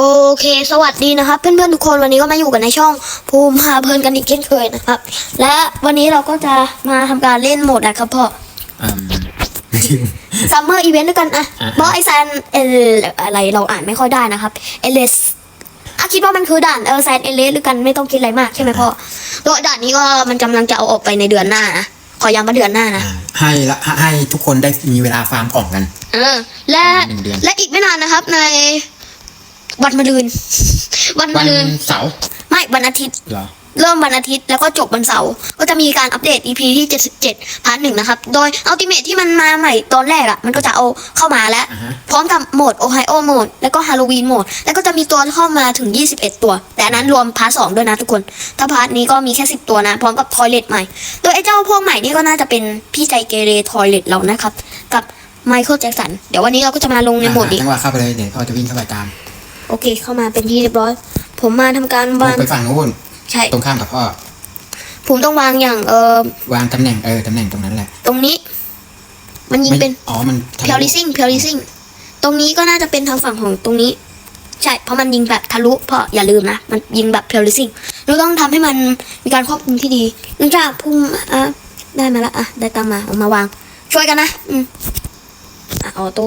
โอเค สวัสดีนะครับเพื่อนๆทุกคนวันนี้ก็มาอยู่กันในช่องภูมิพาเพลินกันอีกเช่นเคยนะครับ และวันนี้เราก็จะมาทำการเล่นโหมดนะครับพ่ออืมซัมเมอร์อีเวนต์ด้วยกันอะอ่าฮะเพราะไอแซนเอลอะไรเราอ่านไม่ค่อยได้นะครับเอเลสอะคิดว่ามันคือด่านเออแซนเอเลสหรือกันไม่ต้องคิดอะไรมากใช่ไหมพ่อตัวด่านนี้ก็มันกำลังจะเอาออกไปในเดือนหน้านะขอย้ำว่าเดือนหน้านะอ่าให้ละให้ทุกคนได้มีเวลาฟาร์มของกัน เออ และหนึ่งเดือนและอีกไม่นานนะครับใน วันมะรืน วันวัมะนรืน เสาร์ไม่วันอาทิตย์ เหรอ เริ่มวันอาทิตย์แล้วก็จบวันเสาร์ก็จะมีการอัปเดต EP ที่ 77พาร์ทหนึ่งนะครับ โดยอัลติเมทที่มันมาใหม่ตอนแรกอะ่ะ มันก็จะเอาเข้ามาแล้ว อ่าฮะ พร้อมกับโหมดโอไฮโอโหมด แล้วก็ฮาโลวีนโหมด แล้วก็จะมีตัวเข้ามาถึง 21 ตัว แต่อันนั้นรวมพาร์ทสองด้วยนะทุกคน ถ้าพาร์ทนี้ก็มีแค่ 10 ตัวนะ พร้อมกับทอยเลทใหม่ โดยไอ้เจ้าพวกใหม่นี่ก็น่าจะเป็นพี่ใจเกเรทอยเลทเรานะครับกับไมเคิลแจ็คสันเดี๋ยววันนี้เราก็จะมาลงในโหมดอ่าอีก จังหวะเข้าไปเลยเดี๋ยวพ่อจะวิ่งเข้าไปตาม โอเคเข้ามาเป็นที่เรียบร้อย ผมมาทำการวางไปฝั่งนู้นใช่ตรงข้ามกับพ่อ ผมต้องวางอย่างเออวางตำแหน่งเออตำแหน่งตรงนั้นแหละ ตรงนี้ มันยิงไม่เป็นอ๋อมันทะเพียวลิซิ่งเพียวลิซิ่งตรงนี้ก็น่าจะเป็นทางฝั่งของตรงนี้ ใช่เพราะมันยิงแบบทะลุเพราะอย่าลืมนะมันยิงแบบเพียวลิซิ่งเราต้องทำให้มันมีการควบคุมที่ดีเนื่องจากพุ่มอะได้มาละอะได้ตามมาเอามาวาง ช่วยกันนะอืมอะออโต้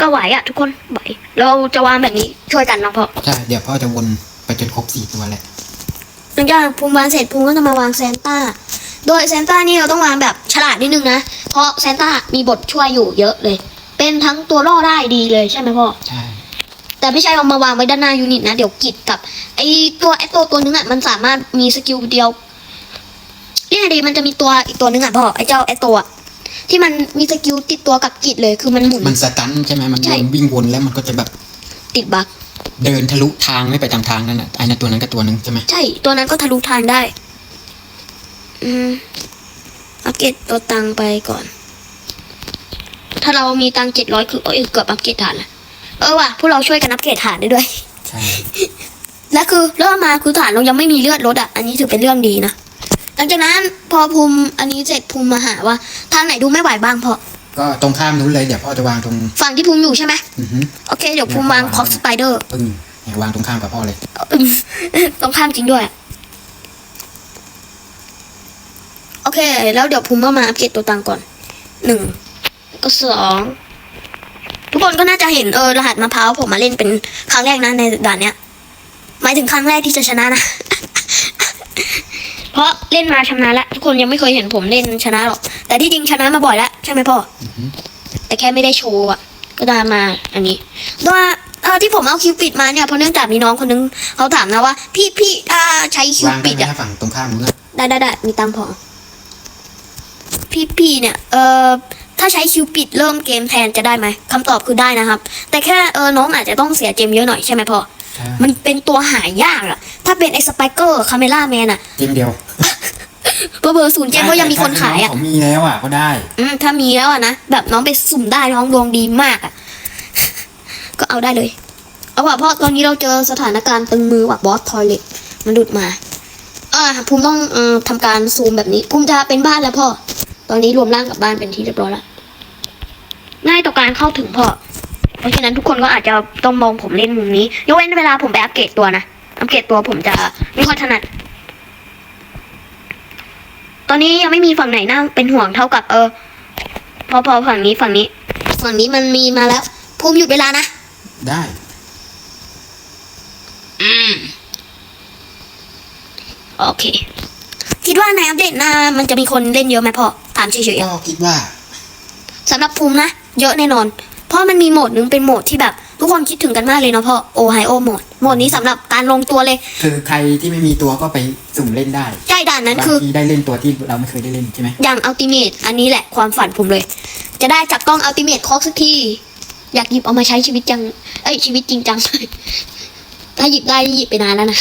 ก็ไหวอะทุกคนไหวเราจะวางแบบนี้ช่วยกันนะพ่อใช่เดี๋ยวพ่อจะวนไปจนครบสี่ตัวแหละหลังจากภูมิวางเสร็จภูมิก็จะมาวางแซนต้า โดยแซนต้านี่เราต้องวางแบบฉลาดนิดนึงนะ เพราะแซนต้ามีบทช่วยอยู่เยอะเลย เป็นทั้งตัวล่อได้ดีเลยใช่ไหมพ่อ ใช่ แต่ไม่ใช่เอามาวางไว้ด้านหน้ายูนิตนะเดี๋ยวกิดกับไอตัวไอตัวตัวนึงอะมันสามารถมีสกิลเดียวเรียกไงดีมันจะมีตัวอีกตัวนึงอะพ่อไอเจ้าไอตัวอะ ที่มันมีสกิลติดตัวกับกิดเลยคือมันหมุน มันสตันใช่ไหมมันใช่ วนวิ่งวนแล้วมันก็จะแบบติดบั๊กเดินทะลุทางไม่ไปตามทางนั่นน่ะไอ้นั่นตัวนั้นก็ตัวหนึงใช่ไหมใช่ ตัวนั้นก็ทะลุทางได้ อืมอัปเกรดตัวตังไปก่อน ถ้าเรามีตังเจ็ดร้อยคือเอ้ยเกือบอัปเกรดฐานละเออว่ะพวกเราช่วยกันอัปเกรดฐานได้ด้วย ใช่และคือเริ่มมาคือฐานเรายังไม่มีเลือดลดอะ อันนี้ถือเป็นเรื่องดีนะ หลังจากนั้นพอภูมิอันนี้เสร็จภูมิมาหาว่าทางไหนดูไม่ไหวบ้างพอก็ตรงข้ามนู้นเลยเดี๋ยวพ่อจะวางตรงฝั่งที่ภูมิอยู่ใช่ไหมอือฮึโอเคเดี๋ยวภูมิวางคอปสไปเดอร์ปึ้งเนี่ยวางตรงข้ามกับพ่อเลย ตรงข้ามจริงด้วย โอเค แล้วเดี๋ยวภูมิก็มาอัปเกรดตัวตังก่อนหนึ่งก็สองทุกคนก็น่าจะเห็นเออรหัสมะพร้าวผมมาเล่นเป็นครั้งแรกนะในด่านเนี้ยหมายถึงครั้งแรกที่จะชนะนะ เพราะเล่นมาชำนาญแล้วทุกคนยังไม่เคยเห็นผมเล่นชนะหรอก แต่ที่จริงชนะมาบ่อยแล้วใช่ไหมพ่ออือฮึแต่แค่ไม่ได้โชว์อะ ก็ได้มาอันนี้ด้วยว่าเออที่ผมเอาคิวปิดมาเนี่ยเพราะเนื่องจากมีน้องคนนึงเขาถามนะว่า พี่พี่ถ้าใช้คิววางได้ปิดไหมอะถ้าฝั่งตรงข้ามนู้นอะได้ได้ได้มีตังค์พอ พี่พี่เนี่ย เออถ้าใช้คิวปิดเริ่มเกมแทนจะได้ไหมคำตอบคือได้นะครับ แต่แค่เออน้องอาจจะต้องเสียเจมเยอะหน่อยใช่ไหมพ่อ ใช่มันเป็นตัวหายากอะ ถ้าเป็นไอ้สไปเกอร์คาเมล่าแมนอะเจมเดียวเบอร์เบอร์ศูนย์เจมก็ยังมีคนขายอะเขามีแล้วอะก็ได้อืมถ้ามีแล้วอะนะแบบน้องไปสุ่มได้น้องดวงดีมากอะก็เอาได้เลย เอาว่ะเพราะตอนนี้เราเจอสถานการณ์ตึงมือว่ะบอสทอยเล็ตมันหลุดมาอ่าภูมิต้องเอ่อทำการซูมแบบนี้ภูมิจะเป็นบ้านแล้วพ่อ ตอนนี้รวมร่างกับบ้านเป็นที่เรียบร้อยแล้วง่ายต่อการเข้าถึงพ่อ เพราะฉะนั้นทุกคนก็อาจจะต้องมองผมเล่นมุมนี้ ยกเว้นเวลาผมไปอัปเกรดตัวนะ อัปเกรดตัวผมจะไม่ค่อยถนัด ตอนนี้ยังไม่มีฝั่งไหนน่าเป็นห่วงเท่ากับ เออ พอพอฝั่งนี้ฝั่งนี้ ฝั่งนี้มันมีมาแล้วภูมิหยุดเวลานะ ได้โอเค คิดว่าในอัปเดตหน้ามันจะมีคนเล่นเยอะไหมพ่อถามเฉยๆก็อะคิดว่าสำหรับภูมินะ เยอะแน่นอน เพราะมันมีโหมดหนึ่งเป็นโหมดที่แบบ ทุกคนคิดถึงกันมากเลยเนาะพ่อโอไฮโอโหมดโหมดนี้สำหรับการลงตัวเลย คือใครที่ไม่มีตัวก็ไปสุ่มเล่นได้ใช่ด่านนั้นบางคือ ทีได้เล่นตัวที่เราไม่เคยได้เล่นใช่ไหมอย่างอัลติเมทอันนี้แหละความฝันผมเลย จะได้จับกล้องอัลติเมทคอกสักที อยากหยิบเอามาใช้ชีวิตจัง เอ้ยชีวิตจริงจัง ถ้าหยิบได้หยิบไปนานแล้วนะ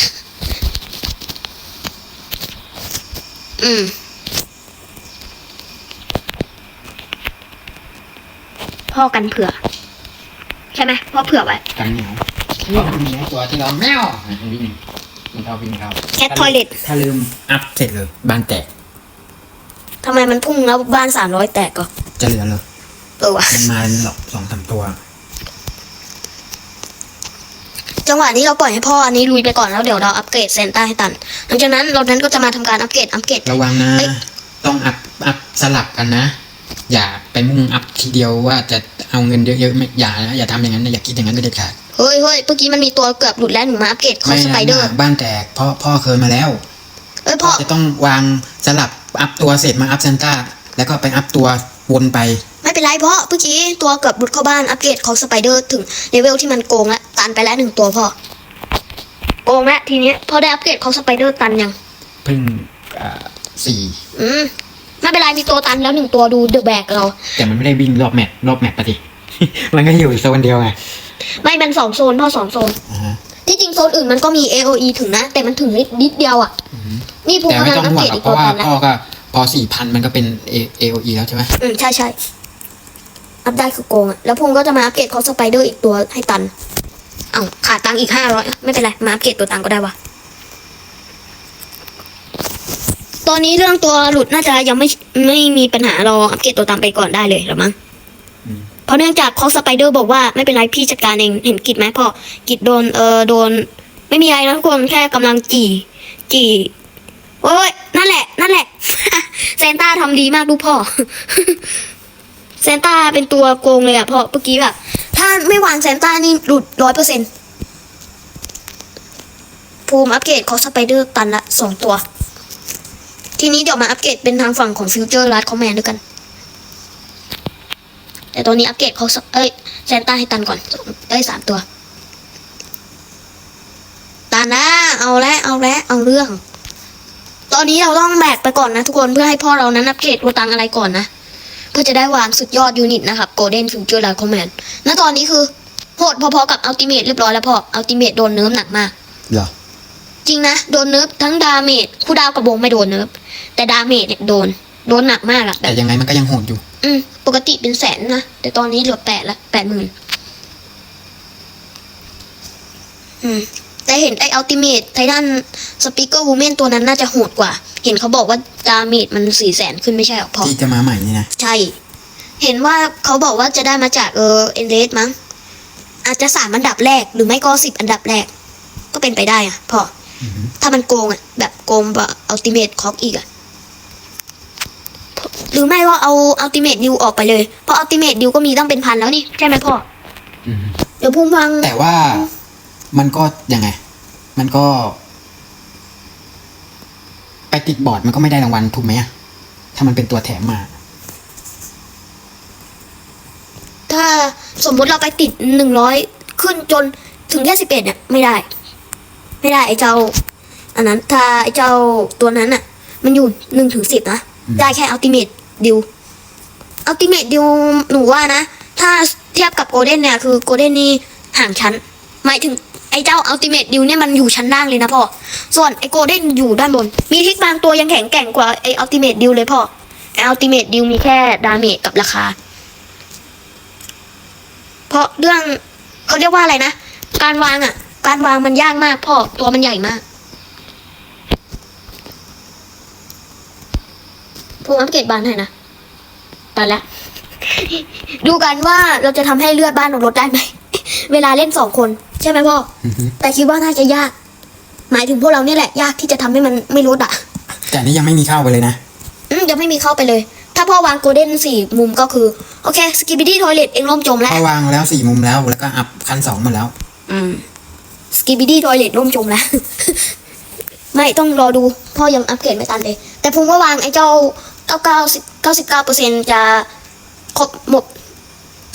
อืม พ่อกันเผื่อ ใช่ไหมพ่อเผื่อไว้กันเหนียวเพราะมันมีไอ้ตัวที่เราแมวมันวิ่งมันเข้าวิ่งเข้า Cat Toilet ถ้าลืมอัพเสร็จเลยบ้านแตกทำไมมันพุ่งแล้วบ้านสามร้อยแตกก็จะเหลือเลยเออวะมันมาหลอกสองสามตัว จังหวะนี้เราปล่อยให้พ่ออันนี้ลุยไปก่อนแล้วเดี๋ยวเราอัปเกรดเซนต้าให้ตัน หลังจากนั้นเรานั้นก็จะมาทำการอัปเกรดอัปเกรดระวังนะเอ้ยต้องอัพอัพสลับกันนะ อย่า ไปมุ่งอัพทีเดียวว่าจะเอาเงินเยอะๆไม่อย่านะอย่าทำอย่างนั้นนะอย่าคิดอย่างนั้นเด็ดขาดเฮ้ยเฮ้ยเมื่อกี้มันมีตัวเกือบหลุดแล้วหนูมาอัปเกรดคอไม่สไปนะเดอร์บ้านแตกพ่อพ่อเคยมาแล้วเอ้ยพ่อจะต้องวางสลับอัพตัวเสร็จมาอัพเซนต้าแล้วก็ไปอัพตัววนไป ไม่เป็นไรพ่อเมื่อกี้ตัวเกือบหลุดเข้าบ้านอัปเกรดคอสไปเดอร์ถึงเลเวลที่มันโกงละตันไปแล้วหนึ่งตัวพ่อโกงแล้วทีนี้พอได้อัปเกรดคอสไปเดอร์ตันยังเพิ่งอ่าสี่อืม ไม่เป็นไรมีตัวตันแล้วหนึ่งตัวดูเดอะแบกเรา แต่มันไม่ได้วิ่งรอบแมปรอบแมปปะดิ มันก็อยู่โซนเดียวไงไม่เป็นสองโซนพ่อสองโซน อ่าฮะที่จริงโซนอื่นมันก็มี AOE ถึงนะ แต่มันถึงนิดนิดเดียวอะ อืมนี่ภูมิแต่ไม่กำลัต้องงอัปห่วเกงรดหรอกอีกเพตัวราะว่าตันแล้วพ่อก็พอสี่พันมันก็เป็น A AOE แล้วใช่ไหมอืมใช่ใช่อัพได้คือโกงอะแล้วภูมิก็จะมาอัปเกรดคอสไปเดอร์อีกตัวให้ตัน เอ้าขาดตังค์อีกห้าร้อยไม่เป็นไรมาอัปเกรดตัวตังค์ก็ได้วะ ตอนนี้เรื่องตัวหลุดน่าจะยังไม่ไม่มีปัญหารออัปเกรดตัวตังค์ไปก่อนได้เลยหรือมั้งอืมเพราะเนื่องจากคอสไปเดอร์บอกว่าไม่เป็นไรพี่จัดการเองเห็นกิดไหมพ่อกิดโดนเออโดน ไม่มีอะไรนะทุกคนแค่กำลังจี่จี่โอ้ยนั่นแหละ นั่นแหละเซนต้าทำดีมากลูกพ่อเซนต้าเป็นตัวโกงเลยอะพ่อเมื่อกี้แบบถ้าไม่วางเซนต้านี่หลุดร้อยเปอร์เซ็นต์ภูมิอัปเกรดคอสไปเดอร์ตันละสองตัว ทีนี้เดี๋ยวมาอัปเกรดเป็นทางฝั่งของฟิวเจอร์ลัดคอมแมนด้วยกัน แต่ตอนนี้อัปเกรดเขาสเอ้ยเซนต้าให้ตันก่อนได้สามตัว ตันนะเอาแล้วเอาแล้วเอาเรื่อง ตอนนี้เราต้องแบกไปก่อนนะทุกคนเพื่อให้พ่อเรานั้นอัปเกรดตัวตังอะไรก่อนนะเพื่อจะได้วางสุดยอดยูนิตนะครับ Golden Future Light Command ณตอนนี้คือโหดพอๆกับอัลติเม e เรียบร้อยแล้วพ่ออัลติเม e โดนเนิร์ฟหนักมากเหรอจริงนะ โดนเนิร์ฟทั้งดาเมจคู่ดาวกับวงไม่โดนเนิร์ฟ แต่ดาเมจเนี่ยโดน โดนหนักมากอะแบแต่บยังไงมันก็ยังโหดอยู่ อืม ปกติเป็นแสนนะ แต่ตอนนี้เหลือแปดละแปดหมื่นอืม แต่เห็นไออัลติเมทไททันสปีกเกอร์วูแมนตัวนั้นน่าจะโหดกว่า เห็นเขาบอกว่าดาเมจมันสี่แสนขึ้นไม่ใช่หรอพอที่จะมาใหม่นี่นะ ใช่ เห็นว่าเขาบอกว่าจะได้มาจากเออเอ็นเดสมั้ง อาจจะสามอันดับแรกหรือไม่ก็สิบอันดับแรก ก็เป็นไปได้อะพออือฮึ ถ้ามันโกงอะแบบโกงแบบอัลติเมทคอกอีกอะหรือไม่ก็เอาอัลติเมทดิวออกไปเลย เพราะอัลติเมทดิวก็มีตั้งเป็นพันแล้วนี่ ใช่ไหมพ่ออืมเดี๋ยวพุ่มพัง แต่ว่ามันก็ยังไง มันก็ ไปติดบอร์ดมันก็ไม่ได้รางวัลถูกไหมอะถ้ามันเป็นตัวแถมมา ถ้าสมมุติเราไปติดหนึ่งร้อยขึ้นจนถึงแค่สิบเอ็ดเนี่ยไม่ได้ ไม่ได้ไอ้เจ้า อันนั้นถ้าไอ้เจ้าตัวนั้นอะมันอยู่หนึ่งถึงสิบนะอืมได้แค่อัลติเมทดิวอัลติเมทดิวหนูว่านะ ถ้าเทียบกับโกลเด้นเนี่ยคือโกลเด้นนี่ห่างชั้นหมายถึงไอ้เจ้าอัลติเมทดิวเนี่ยมันอยู่ชั้นล่างเลยนะพ่อ ส่วนไอ้โกลเด้นอยู่ด้านบน มีทริกบางตัวยังแข็งแกร่งกว่าไอ้อัลติเมทดิวเลยพ่อไอ้อัลติเมทดิวมีแค่ดาเมจกับราคา เพราะเรื่องเขาเรียกว่าอะไรนะ การวางอะ การวางมันยากมากพ่อ ตัวมันใหญ่มากพูอัปเกรดบ้านให้นะตอนแล้วดูกันว่าเราจะทำให้เลือดบ้านลดได้ไหม เวลาเล่นสองคน ใช่ไหมพ่ออือฮึแต่คิดว่าน่าจะยาก หมายถึงพวกเราเนี่ยแหละ ยากที่จะทำให้มันไม่ลดอะ แต่นี่ยังไม่มีเข้าไปเลยนะ อืมยังไม่มีเข้าไปเลย ถ้าพ่อวางโกลเด้นสี่มุมก็คือ โอเคสกิบิดี้ทอยเลตเองล่มจมแล้ว พอวางแล้วสี่มุมแล้วแล้วก็อัพคันสองมาแล้ว อืม สกิบิดี้ทอยเลตล่มจมแล้ว ไม่ต้องรอดูพ่อยังอัปเกรดไม่ทันเลย แต่ผมว่าวางไอ้เจ้าเก้าเก้าสิบเก้าสิบเก้าเปอร์เซ็นจะครบหมด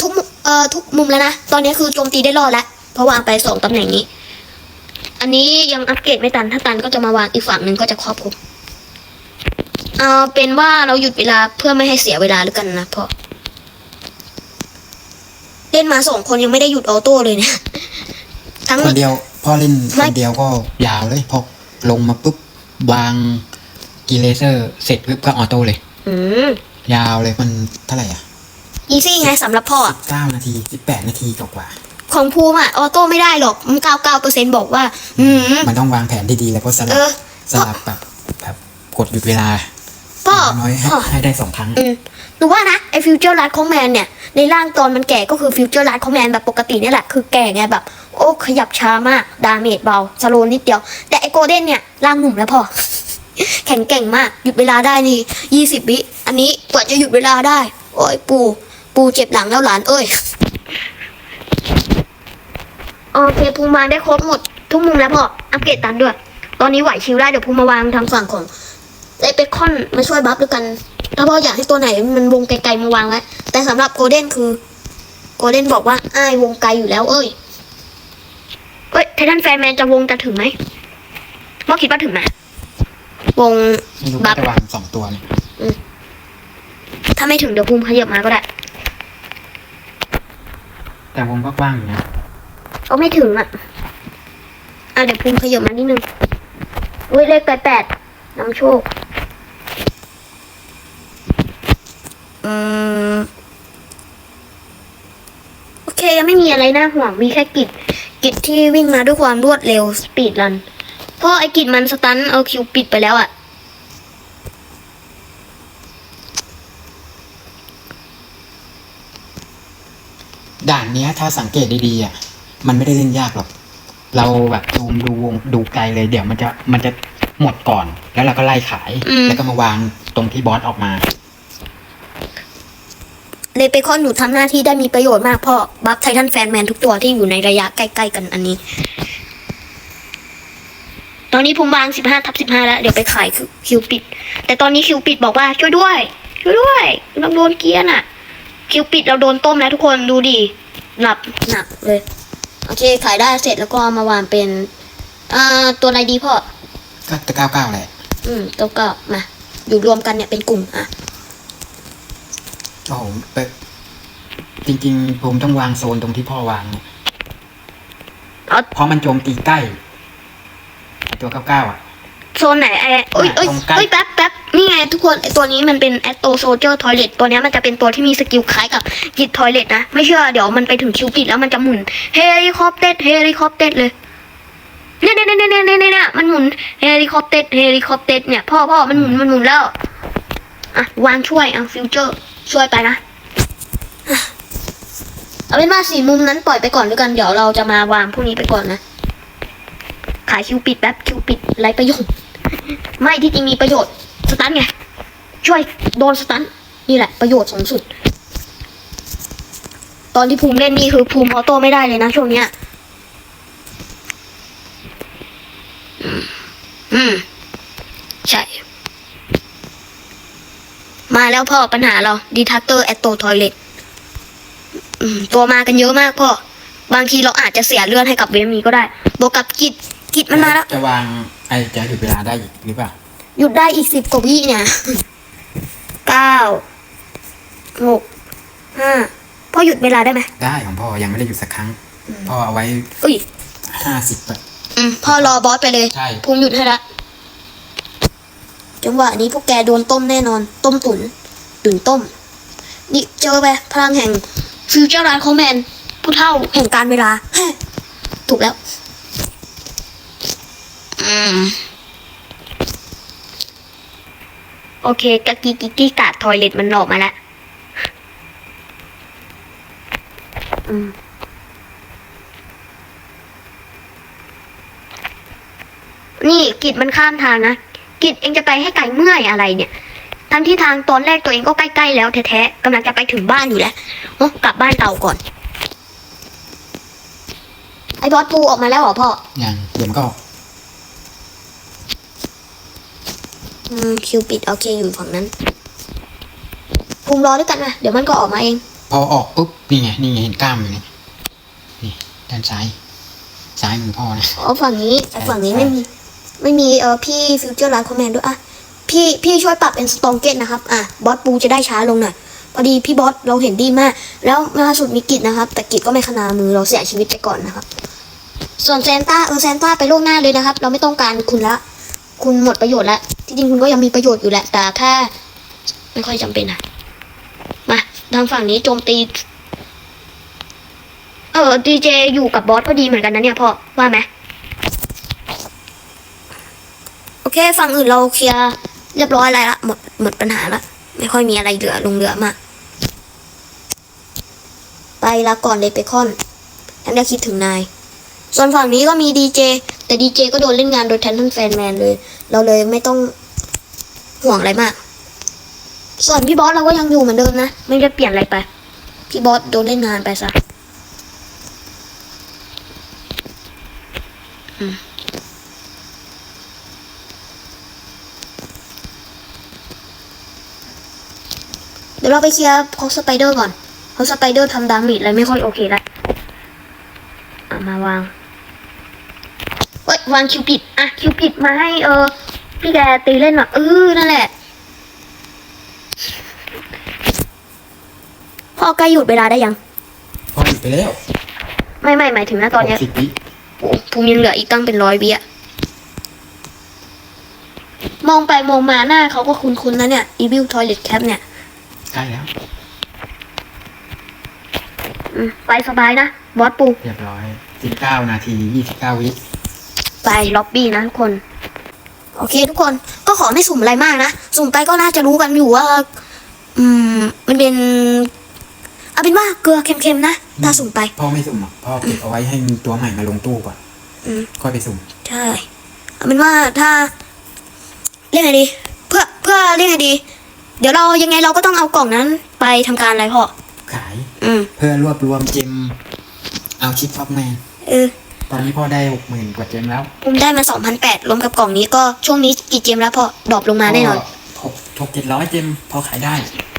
ทุกมุมเอ่อทุกมุมแล้วนะ ตอนนี้คือโจมตีได้รอดแล้ว เพราะวางไปสองตำแหน่งนี้ อันนี้ยังอัปเกรดไม่ตัน ถ้าตันก็จะมาวางอีกฝั่งหนึ่งก็จะครอบคลุมเอาเป็นว่าเราหยุดเวลาเพื่อไม่ให้เสียเวลาหรือกันนะพ่อเล่นมาสองคนยังไม่ได้หยุดออโต้เลยเนี่ย ทั้งคนเดียว พ่อเล่นไม่คนเดียวก็ยาวเลยพอลงมาปุ๊บวางกีเลเซอร์เสร็จปุ๊บก็ออโต้เลย อืมยาวเลยมันเท่าไหร่อะอีซี่ไงสำหรับพ่ออะเก้านาทีสิบแปดนาทีกว่าของภูมิอะออโต้ไม่ได้หรอกเก้าเก้าเปอร์เซ็นบอกว่า อืม ๆมันต้องวางแผนดีๆแล้วก็สลัเอบอ สลับแบบแบบกดหยุดเวลาพ่ออย่างน้อยให้พ่อ ให้ได้สองครั้ง อืมหนูว่านะไอฟิวเจอร์ลัดคอมแมนเนี่ย ในร่างตอนมันแก่ก็คือฟิวเจอร์ลัดคอมแมนแบบปกติเนี่ยแหละ คือแก่ไงแบบ โอ้ขยับช้ามาก ดาเมจเบาสโลว์นิดเดียว แต่ไอโกเด้นเนี่ยร่างหนุ่มแล้วพอ แข็งแกร่งมาก หยุดเวลาได้นี่ยี่สิบวิ อันนี้กว่าจะหยุดเวลาได้ โอ้ยปู ปูเจ็บหลังแล้วหลานเอ้ย โอเคภูมิวาได้ครบหมด ทุกมุมแล้วพ่ออัปเกรดตันด้วย ตอนนี้ไหวชิวได้เดี๋ยวภูมิมาวางทางฝั่งของไอเบคอนมาช่วยบัฟด้วยกัน ถ้าพ่ออยากให้ตัวไหนมันวงไกลๆมาวางไว้แต่สำหรับโกลเด้นคือ โกลเด้นบอกว่าอ้ายวงไกลอยู่แล้วเอ้ย เอ้ยไททันแฟร์แมนจะวงจะถึงไหมพ่อคิดว่าถึงไหมวงไม่รู้บัว่าฟจะวางสองตัวเนี่ยถ้าไม่ถึงเดี๋ยวภูมิขยับมาก็ได้แต่วงก็กว้างอยู่นะก็ไม่ถึงอะอะเดี๋ยวภูมิขยับมานิดนึงอุ้ยเลขแปดแปดนำโชคอืมโอเคยังไม่มีอะไรน่าห่วงมีแค่กิจ กิจที่วิ่งมาด้วยความรวดเร็วสปีดรันเพราะไอ้กิจมันสตันเอาคิวปิดไปแล้วอะด่านเนี้ยถ้าสังเกตดีๆอะมันไม่ได้เล่นยากหรอก เราแบบซูมดูวงดูไกลเลยเดี๋ยวมันจะมันจะหมดก่อน แล้วเราก็ไล่ขายอืมแล้วก็มาวางตรงที่บอสออกมา เลยไปคอนหนูทำหน้าที่ได้มีประโยชน์มากเพราะบัฟไททันแฟนแมนทุกตัวที่อยู่ในระยะใกล้ ๆ กันอันนี้ ตอนนี้ผมวางสิบห้าทับสิบห้าแล้ว เดี๋ยวไปขายคิวคิวปิด แต่ตอนนี้คิวปิดบอกว่าช่วยด้วย ช่วยด้วยเราโดนเกียร์น่ะ คิวปิดเราโดนต้มแล้วทุกคนดูดิหลับหนักเลย โอเค ขายได้เสร็จแล้วก็เอามาวางเป็นอ่าตัวอะไรดีพ่อก็จะก้าวก้าวแหละอืมตัวก็มา อยู่รวมกันเนี่ยเป็นกลุ่มอะ โอ้โหเป๊ะจริง ๆ ผมต้องวางโซนตรงที่พ่อวางเนี่ยเอาเพราะมันโจมตีใกล้ไอ้ตัวก้าวก้าวอะ โซนไหนไอ้เอ้ยเอ้ยตรงใกล้เอ้ยแป๊บแป๊บนี่ไงทุกคนไอ้ตัวนี้มันเป็นแอตโตโซเจอร์ทอยเลตตัวเนี้ยมันจะเป็นตัวที่มีสกิลคล้ายกับกิดทอยเลตนะ ไม่เชื่อเดี๋ยวมันไปถึงคิวปิดแล้วมันจะหมุนเฮลิคอปเตอร์เฮลิคอปเตอร์เลยเนี่ยเนี่ยเนี่ยเนี่ยเนี่ยเนี่ยมันหมุนเฮลิคอปเตอร์เฮลิคอปเตอร์เนี่ยพ่อพ่อมันหมุนมันหมุนแล้วอะวางช่วยอะฟิวเจอร์ ช่วยไปนะ เอาเป็นว่าสี่มุมนั้นปล่อยไปก่อนด้วยกัน เดี๋ยวเราจะมาวางพวกนี้ไปก่อนนะ ขายคิวปิดแป๊บคิวปิดไรประโยชน์ ไม่ที่จริงมีประโยชน์ สตันไง ช่วยโดนสตันนี่แหละประโยชน์สูงสุด ตอนที่ภูมิเล่นนี่คือภูมิออโต้ไม่ได้เลยนะช่วงเนี้ยอืมใช่ มาแล้วพ่อปัญหาเราดีทักเตอร์แอตโตทอยเลตตัวมากันเยอะมากพ่อ บางทีเราอาจจะเสียเลือดให้กับเวฟนี้ก็ได้ บวกกับกิจกิจมันมาแล้ว จะวางไอ้จะหยุดเวลาได้อีกหรือเปล่า หยุดได้อีกสิบกว่าวิเนี่ยเก้าหกห้าพ่อหยุดเวลาได้ไหมได้ของพ่อยังไม่ได้หยุดสักครั้ง พ่อเอาไว้อุ้ยห้าสิบอะอืมพ่อรอบอสไปเลยใช่ภูมิหยุดให้ละ จังหวะนี้พวกแกโดนต้มแน่นอน ต้มตุนตุนต้ม นี่เจอไปพลังแห่งฟิวเจอร์รานคอมแมนผู้เท่าแห่งการเวลาฮะถูกแล้ว อืม โอเคกะกีกิกกี้กาดทอยเลตมันออกมาแล้ว อืมนี่กิจมันข้ามทางนะ กิจเองจะไปให้ไก่เมื่อยอะไรเนี่ยทั้งที่ทางตอนแรกตัวเองก็ใกล้ๆแล้วแท้ๆกำลังจะไปถึงบ้านอยู่แล้วโอ้กลับบ้านเก่าก่อน ไอ้บอสปูออกมาแล้วเหรอพ่อ ยังเดี๋ยวมันก็ออกอืมคิวปิดโอเคอยู่ฝั่งนั้นภูมิรอด้วยกันนะเดี๋ยวมันก็ออกมาเอง พอออกปุ๊บนี่ไงนี่ไงเห็นกล้ามอยู่นี่นี่ด้านซ้ายซ้ายมือพ่อนะอ๋อฝั่งนี้แต่ฝั่งนี้ไม่มี ไม่มีเออพี่ฟิวเจอร์ไลท์คอมแมนด้วยอะพี่พี่ช่วยปรับเป็นสตองเกตนะครับอะบอสปูจะได้ช้าลงหน่อยพอดีพี่บอสเราเห็นดีมาก แล้วล่าสุดมีกิจนะครับ แต่กิจก็ไม่ขนามือเราเสียชีวิตไปก่อนนะครับ ส่วนแซนต้าเออแซนต้าไปล่วงหน้าเลยนะครับ เราไม่ต้องการคุณละ คุณหมดประโยชน์ล้วที่จริงคุณก็ยังมีประโยชน์อยู่แหละแต่แค่ไม่ค่อยจำเป็นอะมาทางฝั่งนี้โจมตี เออดีเจอยู่กับบอสก็ดีเหมือนกันนะเนี่ยพ่อว่าไหม โอ เคฝั่งอื่นเราเคลียร์เรียบร้อยอะไรละหมดหมดปัญหาละไม่ค่อยมีอะไรเหลือลงเหลือมากไปละก่อนเลยไปคอนฉันได้คิดถึงนาย ส่วนฝั่งนี้ก็มีดีเจแต่ดีเจก็โดนเล่นงานโดยแทนทันแฟนแมนเลย เราเลยไม่ต้องห่วงอะไรมาก ส่วนพี่บอสเราก็ยังอยู่เหมือนเดิมนะ ไม่ได้เปลี่ยนอะไรไป พี่บอสโดนเล่นงานไปซะอืม ดี๋ยวเราไปเคลียร์พอสไปเดอร์ก่อนเพราะสไปเดอร์ทำดาเมจอะไรไม่ค่อยโอเคละอะมาวางเฮ้ยวางคิวปิดอะคิวปิดมาให้เออ พี่แกตีเล่นหน่อยเออนั่นแหละ พ่อใกล้หยุดเวลาได้ยังพอหยุดไปแล้ว ไม่ไม่หมายถึงนะตอนเนี้ยหกสิบวิโอ้ภูมิยังเหลืออีกตั้งเป็นร้อยวิอะมองไปมองมาหน้าเขาก็คุ้นๆนะเนี่ย Evil Toilet Cap เนี่ยใกล้แล้วอืมไปสบายนะ บอสปูเรียบร้อยสิบเก้านาทียี่สิบเก้าวิไปล็อบบี้นะทุกคน โอเคทุกคนก็ขอไม่สุ่มอะไรมากนะ สุ่มไปก็น่าจะรู้กันอยู่ว่า อืม มันเป็นเอาเป็นว่าเกลือเค็มๆนะถ้าสุ่มไป พ่อไม่สุ่มอะพ่อเก็บเอาไว้ให้มีตัวใหม่มาลงตู้ก่อนอืม ค่อยไปสุ่ม ใช่เอาเป็นว่าถ้าเรียกไงดี เพื่อเพื่อเรียกไงดี เดี๋ยวเรายังไงเราก็ต้องเอากล่องนั้น ไปทำการอะไรพ่อ ขายอืม เพื่อรวบรวมเจมเอาชิปฟ็อกแมนเออ ตอนนี้พ่อได้หกหมื่นกว่าเจมแล้วผมได้มาสองพันแปดรวมกับกล่องนี้ก็ช่วงนี้กี่เจมแล้วพ่อดรอปลงมาแน่นอน หกหกเจ็ดร้อยเจมพอขายได้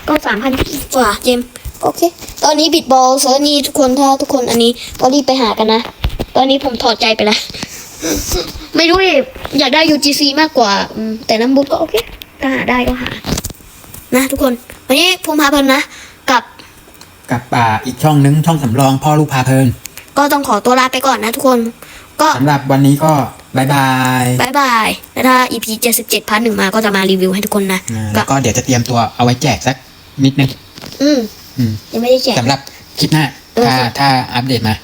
ก็สามพันกว่าเจมโอเค ตอนนี้บิดบอลเซิร์ชนี่ทุกคนถ้าทุกคนอันนี้ก็รีบไปหากันนะ ตอนนี้ผมถอดใจไปแล้วไม่รู้ดิอยากได้ UGC มากกว่าอืมแต่น้ำบูทก็โอเค ถ้าหาได้ก็หา นะทุกคนวันนี้ภูมิพาเพลินนะกับกับอ่าอีกช่องนึงช่องสำรองพ่อลูกพาเพลินก็ต้องขอตัวลาไปก่อนนะทุกคน ก็สำหรับวันนี้ก็บายบายบายบายแล้วถ้า EP 77พาร์ทหนึ่งมาก็จะมารีวิวให้ทุกคนนะอ่าก็แล้วก็เดี๋ยวจะเตรียมตัวเอาไว้แจกสักนิดนึงอืมอืมยังไม่ได้แจกสำหรับคลิปหน้าเออถ้าถ้าอัปเดตมา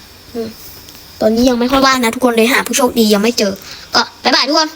ตอนนี้ยังไม่ค่อยว่างนะทุกคนเลยหาผู้โชคดียังไม่เจอ ก็บายบายทุกคน